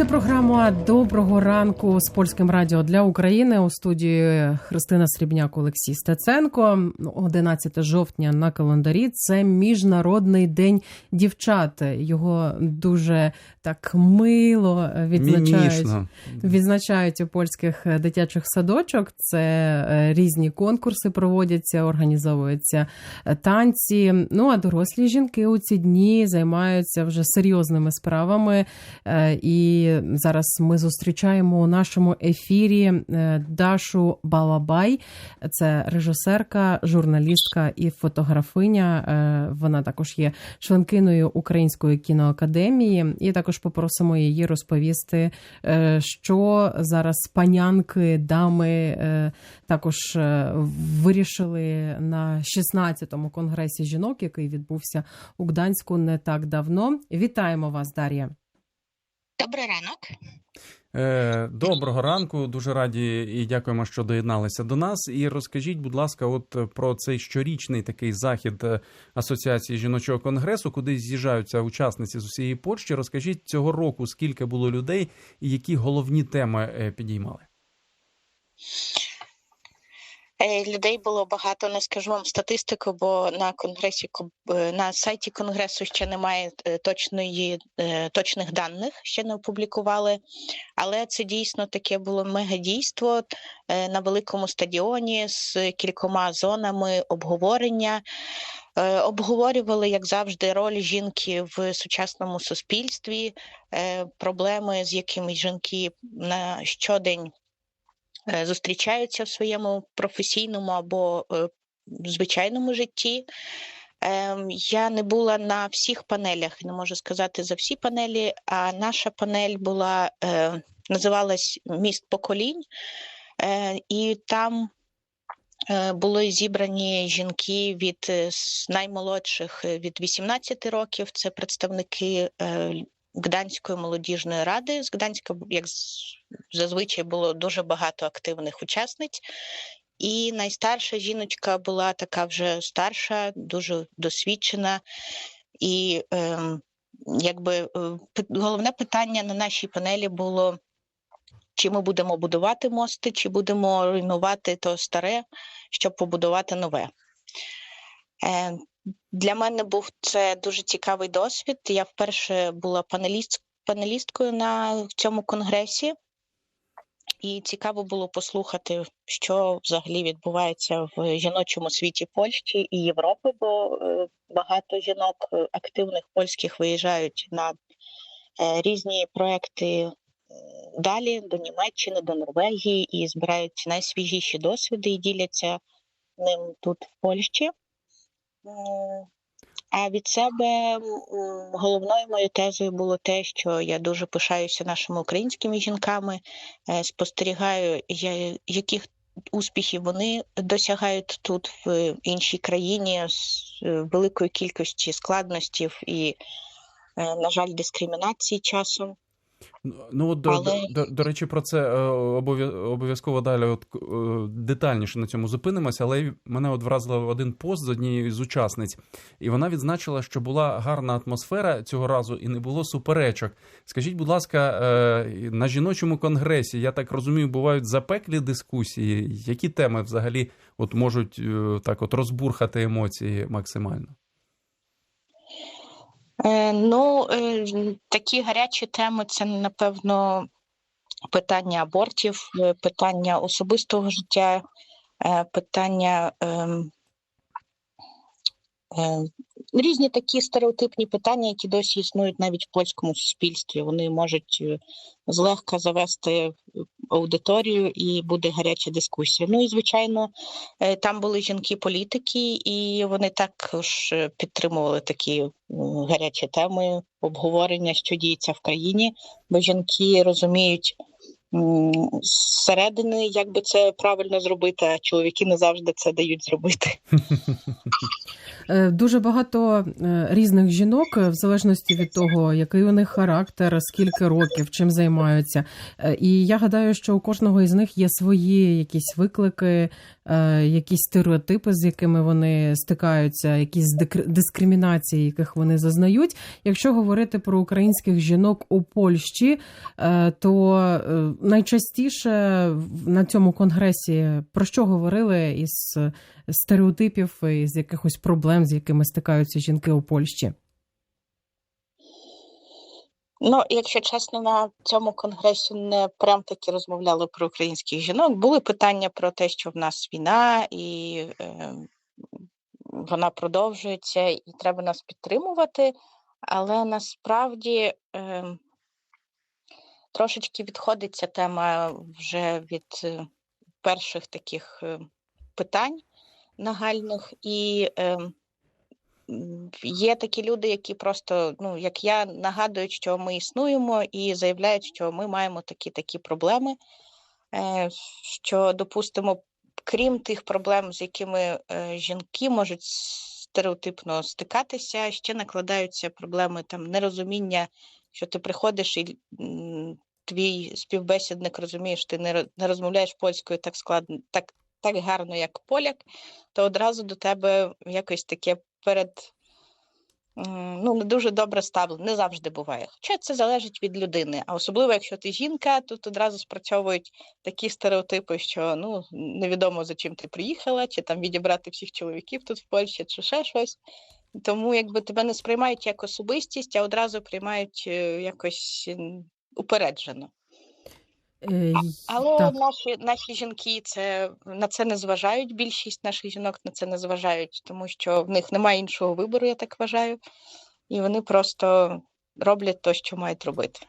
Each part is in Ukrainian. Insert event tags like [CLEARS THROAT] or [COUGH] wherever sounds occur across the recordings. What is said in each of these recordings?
слухаєте програму Доброго ранку з польським радіо для України у студії Христина Срібняк, Олексій Стеценко. 11 жовтня на календарі. Це міжнародний день дівчат. Його дуже так мило відзначають. Мімішно. Відзначають у польських дитячих садочок. Це е, різні конкурси проводяться, організовуються е, танці. Ну а дорослі жінки у ці дні займаються вже серйозними справами. Е, Зараз ми зустрічаємо у нашому ефірі е, Дашу Балабай. Це режисерка, журналістка і фотографиня. Е, Вона також є членкиною Української кіноакадемії. І також попросимо її розповісти, е, що зараз панянки, дами також вирішили на 16-му конгресі жінок, який відбувся у Гданську не так давно. Вітаємо вас, Дар'я. Добрий ранок. Е, Доброго ранку, дуже раді і дякуємо, що доєдналися до нас. І розкажіть, будь ласка, от е, про цей щорічний такий захід е, Асоціації жіночого конгресу, куди з'їжджаються учасниці з усієї Польщі. Розкажіть цього року, скільки було людей і які головні теми підіймали. Е, Людей було багато, не скажу вам статистику, бо на конгресі ко- е, на сайті конгресу ще немає е, точної точних даних, ще не опублікували. Але це дійсно таке було мегадійство на великому стадіоні з кількома зонами обговорення. Обговорювали, як завжди, роль жінки в сучасному суспільстві, проблеми, з якими жінки на щодень зустрічаються в своєму професійному або е, звичайному житті. Ем, Я не була на всіх панелях, не можу сказати за всі панелі. А наша панель була е, називалась Міст поколінь, е, і там е, були зібрані жінки від е, наймолодших е, від 18 років. Це представники е, Гданської молодіжної ради. З Гданська, як зазвичай, було дуже багато активних учасниць. І найстарша жіночка була така вже старша, дуже досвідчена. І ем, якби е, головне питання на нашій панелі було: чи ми будемо будувати мости, чи будемо руйнувати то старе, щоб побудувати нове. Е, для мене був це дуже цікавий досвід. Я вперше була панеліст, панелісткою на цьому конгресі. І цікаво було послухати, що взагалі відбувається в жіночому світі Польщі і Європи, бо е, багато жінок е, активних польських виїжджають на е, різні проекти далі до Німеччини, до Норвегії і збирають найсвіжіші досвіди і діляться ним тут в Польщі. М, А від себе головною моєю тезою було те, що я дуже пишаюся нашими українськими жінками, е, спостерігаю, яких успіхів вони досягають тут в іншій країні з е, великою кількістю складностей і, е, на жаль, дискримінації часом. Ну, Ну, от, до, Але- до, до речі, про це е, обов'язково далі от, е, детальніше на цьому зупинимося, але мене от вразив один пост з однієї з учасниць, і вона відзначила, що була гарна атмосфера цього разу і не було суперечок. Скажіть, будь ласка, е, на жіночому конгресі, я так розумію, бувають запеклі дискусії. Які теми взагалі от можуть так от розбурхати емоції максимально? Е, Ну, е, такі гарячі теми це, напевно, питання абортів, е, питання особистого життя, питання ем, різні такі стереотипні питання, які досі існують навіть в польському суспільстві. Вони можуть злегка завести аудиторію і буде гаряча дискусія. Ну і звичайно, е, там були жінки-політики, і вони також е, підтримували такі гарячі теми обговорення, що діється в країні, бо жінки розуміють. Зсередини, як би це правильно зробити, а чоловіки не завжди це дають зробити. [LAUGHS] Е, Дуже багато е, різних жінок, е, в залежності від того, який у них характер, скільки років, чим займаються. І я гадаю, що у кожного із них є свої якісь виклики, якісь стереотипи, з якими вони стикаються, якісь дискримінації, яких вони зазнають. Якщо говорити про українських жінок у Польщі, е, то е, найчастіше на цьому конгресі про що говорили із стереотипів, із якихось проблем, з якими стикаються жінки у Польщі? Ну, якщо чесно, на цьому конгресі не прям таки розмовляли про українських жінок. Були питання про те, що в нас війна, і е, вона продовжується, і треба нас підтримувати. Але насправді е, трошечки відходить ця тема вже від е, перших таких е, питань нагальних. І е, є такі люди, які просто, ну як я, нагадують, що ми існуємо, і заявляють, що ми маємо такі такі проблеми. Е, що, допустимо, крім тих проблем, з якими е, жінки можуть стереотипно стикатися, ще накладаються проблеми там нерозуміння, що ти приходиш і твій співбесідник розуміє, що ти не розмовляєш польською так складно, так, так гарно, як поляк, то одразу до тебе якось таке перед. Ну, не дуже добре ставлення, не завжди буває. Хоча це залежить від людини. А особливо, якщо ти жінка, тут одразу спрацьовують такі стереотипи, що ну невідомо за чим ти приїхала, чи там відібрати всіх чоловіків тут в Польщі, чи ще щось. Тому якби тебе не сприймають як особистість, а одразу приймають е, якось упереджено. Е, Але так. наші наші жінки це на це не зважають. Більшість наших жінок на це не зважають, тому що в них немає іншого вибору, я так вважаю, і вони просто роблять те, що мають робити.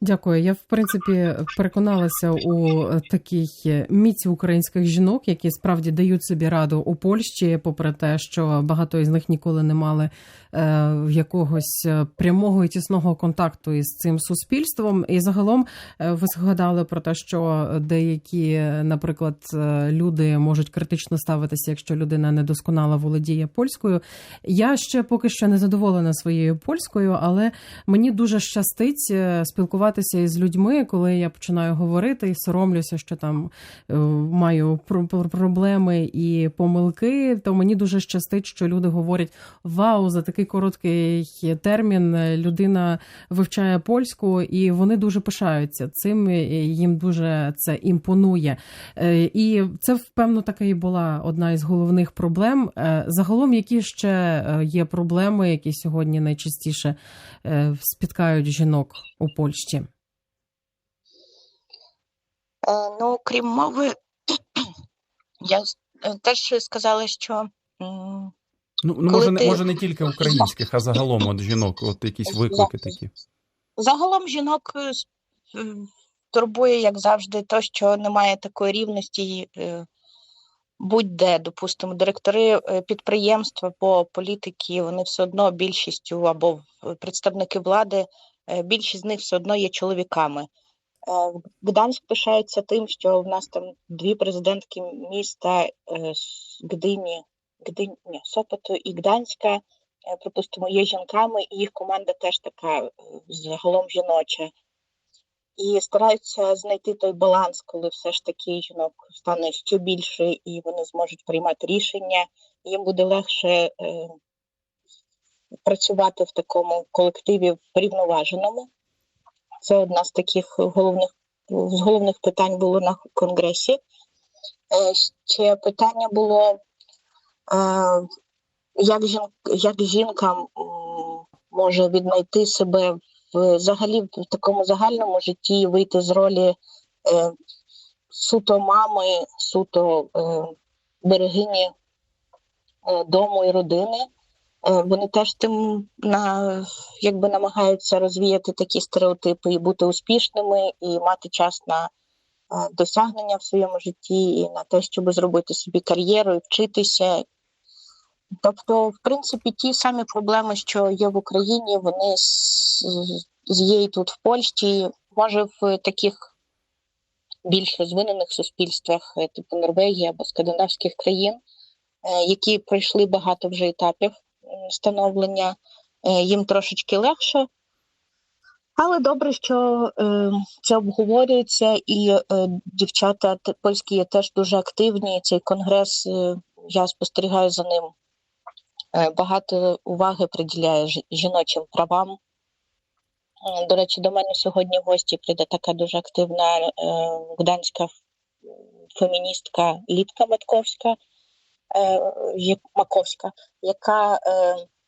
Дякую. Я в принципі переконалася у такій міці українських жінок, які справді дають собі раду у Польщі, попри те, що багато із них ніколи не мали е, якогось е, прямого і тісного контакту із цим суспільством. І загалом е, ви згадали про те, що деякі, наприклад, е, люди можуть критично ставитися, якщо людина недосконало володіє польською. Я ще поки що не задоволена своєю польською, але мені дуже щастить е, спілкуватися із людьми, коли я починаю говорити і соромлюся, що там е, маю про- про- проблеми і помилки. То мені дуже щастить, що люди говорять: Вау, за такий короткий термін е, людина вивчає польську, і вони дуже пишаються цим. Їм дуже це імпонує. Е, І це впевно така і була одна із головних проблем. Е, Загалом, які ще е, є проблеми, які сьогодні найчастіше е, спіткають жінок у Польщі? Е, Ну, крім мови, [CLEARS THROAT] я е, теж сказала, що Ну, ну може, ти- може не тільки українських, а загалом от жінок, от якісь виклики такі. загалом жінок е, турбує, як завжди, то, що немає такої рівності будь-де, допустимо, директори е, підприємств або політики, вони все одно більшістю або представники влади, більшість з них все одно є чоловіками. Е, Гданськ пишається тим, що в нас там дві президентки міста е, Гдині, Гдині, ні, Сопоту і Гданська, е, припустимо, є жінками, і їх команда теж така загалом жіноча. І стараються знайти той баланс, коли все ж таки жінок стане ще більше, і вони зможуть приймати рішення. Їм буде легше е, працювати в такому колективі врівноваженому. Це одна з таких головних з головних питань було на конгресі. Е, Ще питання було, е, як, жін, як жінка може віднайти себе взагалі в такому загальному житті вийти з ролі е, суто мами, суто берегині дому і родини. Е, Вони теж тим на, якби намагаються розвіяти такі стереотипи і бути успішними, і мати час на е, досягнення в своєму житті, і на те, щоб зробити собі кар'єру і вчитися. Тобто, в принципі, ті самі проблеми, що є в Україні, вони є тут в Польщі, може в таких більш розвинених суспільствах, е, типу Норвегії або скандинавських країн, які пройшли багато вже етапів становлення, е, їм трошечки легше. Але добре, що е, це обговорюється, і е, дівчата польські є теж дуже активні. Цей конгрес е, я спостерігаю за ним. Е, багато уваги приділяє жі- жіночим правам. Е, До речі, до мене сьогодні в гості прийде така дуже активна е, гданська феміністка Літка Матковська, Маковська, яка е,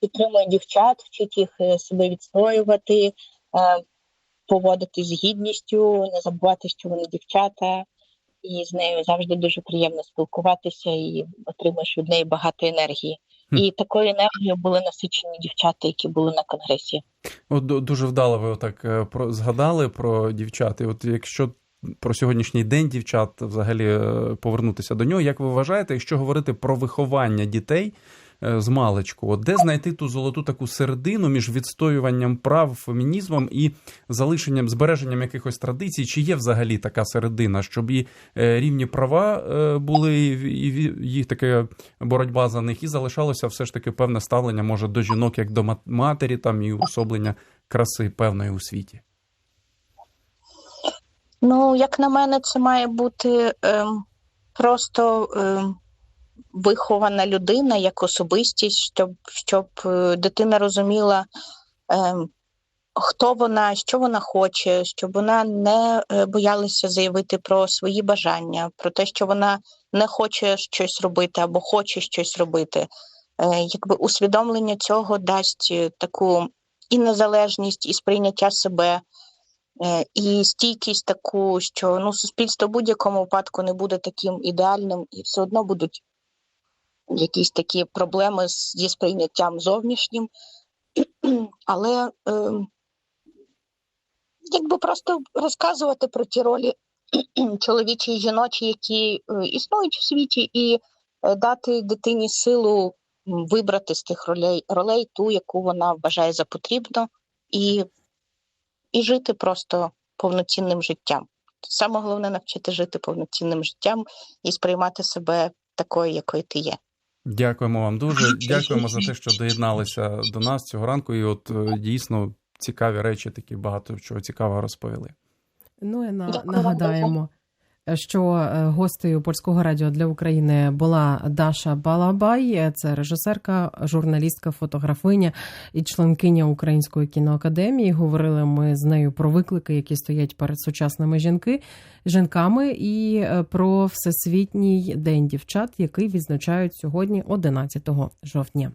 підтримує дівчат, вчить їх е, себе відстоювати, е, поводити з гідністю, не забувати, що вони дівчата, і з нею завжди дуже приємно спілкуватися і отримаєш від неї багато енергії. І такою енергією були насичені дівчата, які були на конгресі. От ду- дуже вдало ви отак е, про згадали про дівчат. І от якщо про сьогоднішній день дівчат взагалі е, повернутися до нього, як ви вважаєте, якщо говорити про виховання дітей е, з маличку, де знайти ту золоту таку середину між відстоюванням прав, фемінізмом і залишенням збереженням якихось традицій? Чи є взагалі така середина, щоб і е, рівні права були, і їх таке боротьба за них, і залишалося все ж таки певне ставлення, може, до жінок як до матері, там і особлення краси певної у світі. Ну, як на мене, це має бути ем, просто ем, вихована людина як особистість, щоб, щоб е, дитина розуміла, ем, хто вона, що вона хоче, щоб вона не е, боялася заявити про свої бажання, про те, що вона не хоче щось робити або хоче щось робити. Е, якби усвідомлення цього дасть е, таку і незалежність, і сприйняття себе. Е, і стійкість таку, що ну суспільство в будь-якому випадку не буде таким ідеальним, і все одно будуть якісь такі проблеми зі сприйняттям зовнішнім. [CLEARS THROAT] Але е, якби просто розказувати про ті ролі [CLEARS THROAT] чоловічі і жіночі, які е, існують в світі, і е, дати дитині силу вибрати з тих ролей, ролей ту, яку вона вважає за потрібно, і і жити просто повноцінним життям. Саме головне навчити жити повноцінним життям і сприймати себе такою, якою ти є. Дякуємо вам дуже. [LAUGHS] Дякуємо за те, що доєдналися до нас цього ранку. І от е, дійсно цікаві речі, такі багато чого цікавого розповіли. Ну і на, Дякую нагадаємо, що е, гостею польського радіо для України була Даша Балабай, це режисерка, журналістка, фотографиня і членкиня Української кіноакадемії. Говорили ми з нею про виклики, які стоять перед сучасними жінки, жінками, і е, про всесвітній день дівчат, який відзначають сьогодні, 11 жовтня.